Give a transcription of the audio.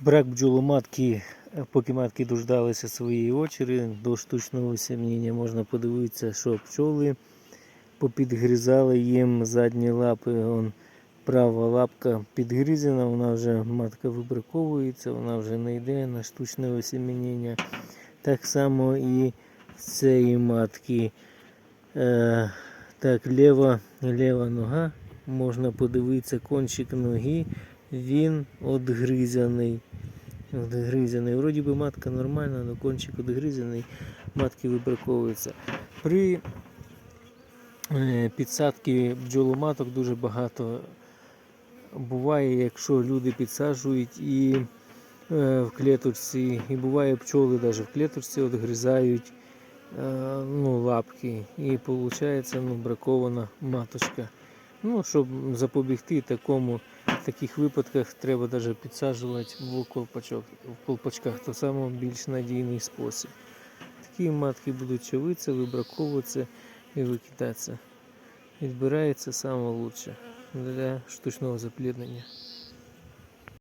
Брак бджоломатки, е, поки матки дождалися своєї очері, до штучного осінення можна подивитися, що пчоли попідгризали їм задні лапи. Он, права лапка підгризена, вона вже матка вибраковується, вона вже не йде на штучне осінення. Так само і з цієї матки. Е, так, ліва, ліва нога, можна подивитися кончик ноги, він одгризаний. Одгризаний. Вроді би матка нормальна, але кончик одгризаний, матки вибраковуються. При е, підсадці бджоломаток дуже багато буває, якщо люди підсаджують і е, в клеточці, і буває пчоли навіть в клеточці відгризають е, ну, лапки, і виходить ну, бракована маточка. Ну, щоб запобігти такому, в таких випадках треба навіть підсаджувати в колпачок, в колпачках, то саме більш надійний спосіб. Такі матки будуть човитися, вибраковуватися і викидатися. Відбирається найкраще для штучного запліднення.